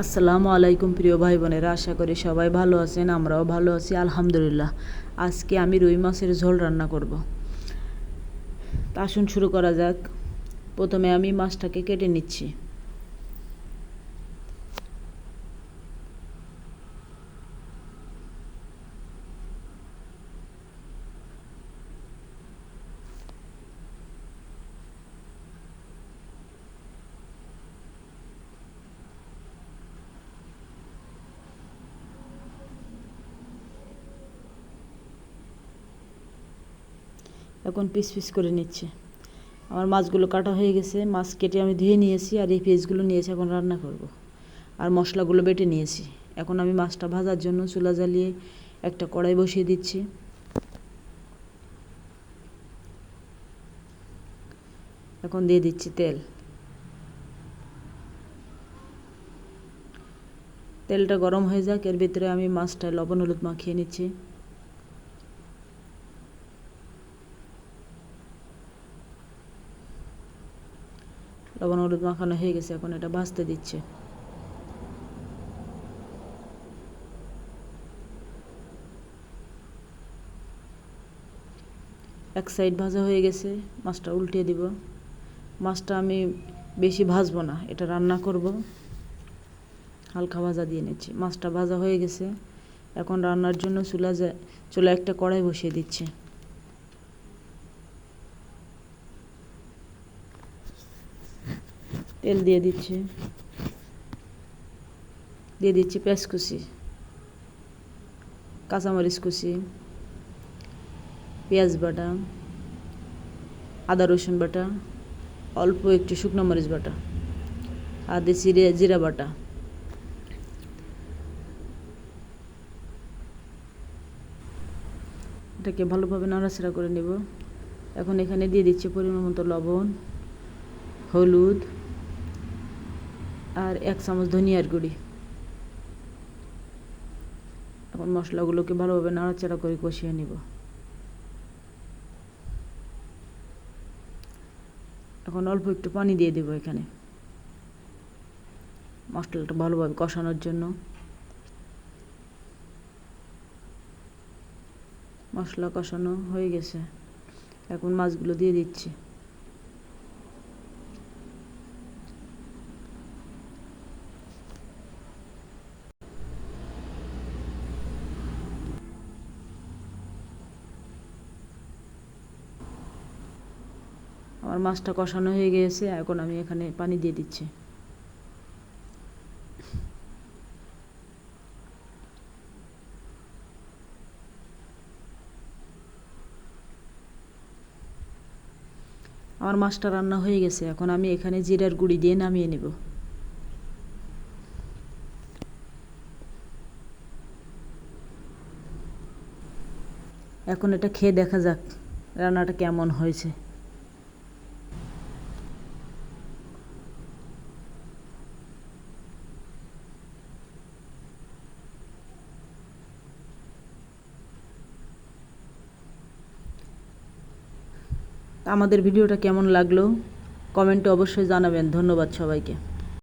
আসসালামু আলাইকুম প্রিয় ভাই বোনেরা, আশা করি সবাই ভালো আছেন, আমরাও ভালো আছি, আলহামদুলিল্লাহ। আজকে আমি রুই মাছের ঝোল রান্না করব। তা আসুন শুরু করা যাক। প্রথমে আমি মাছটাকে কেটে নিচ্ছি। এখন পিস পিস করে নিচ্ছে। আমার মাছগুলো কাটা হয়ে গেছে, মাছ কেটে আমি ধুয়ে নিয়েছি আর এই পিসগুলো নিয়েছি এখন রান্না করব। আর মশলাগুলো বেটে নিয়েছি। এখন আমি মাছটা ভাজার জন্য চুলা জ্বালিয়ে একটা কড়াই বসিয়ে দিচ্ছি। এখন দিয়ে দিচ্ছি তেল। তেলটা গরম হয়ে যাক, এর ভিতরে আমি মাছটা লবণ হলুদ মাখিয়ে নিচ্ছি। লবণ হলুদ মাখানো হয়ে গেছে, এখন এটা ভাজতে দিচ্ছে। এক সাইড ভাজা হয়ে গেছে, মাছটা উল্টিয়ে দিব। মাছটা আমি বেশি ভাজবো না, এটা রান্না করব। হালকা ভাজা দিয়ে নিচ্ছি। মাছটা ভাজা হয়ে গেছে, এখন রান্নার জন্য চুলা চুলা একটা কড়াই বসিয়ে দিচ্ছে। তেল দিয়ে দিচ্ছি। দিয়ে দিচ্ছি পেঁয়াজ কুচি, কাঁচামরিচ কুচি, পেঁয়াজ বাটা, আদা রসুন বাটা, অল্প একটু শুকনো মরিচ বাটা, আর দিচ্ছি জিরা বাটা। এটাকে ভালোভাবে নাড়াচাড়া করে নেব। এখন এখানে দিয়ে দিচ্ছি পরিমাণ মতো লবণ, হলুদ আর এক চামচ ধনিয়ার গুঁড়ি। এখন মশলাগুলোকে ভালোভাবে নাড়াচাড়া করে কষিয়ে নিব। এখন অল্প একটু পানি দিয়ে দেবো এখানে। মশলাটা ভালোভাবে কষানোর জন্য। মশলা কষানো হয়ে গেছে। এখন মাছগুলো দিয়ে দিচ্ছি। আমার মাছটা কষানো হয়ে গিয়েছে এখন আমি এখানে পানি দিয়ে দিচ্ছি। আমার মাছটা রান্না হয়ে গেছে, এখন আমি এখানে জিরার গুঁড়ি দিয়ে নামিয়ে নেব। এখন এটা খেয়ে দেখা যাক রান্নাটা কেমন হয়েছে। আমাদের ভিডিওটা কেমন লাগল? কমেন্টে অবশ্যই জানাবেন। ধন্যবাদ সবাইকে।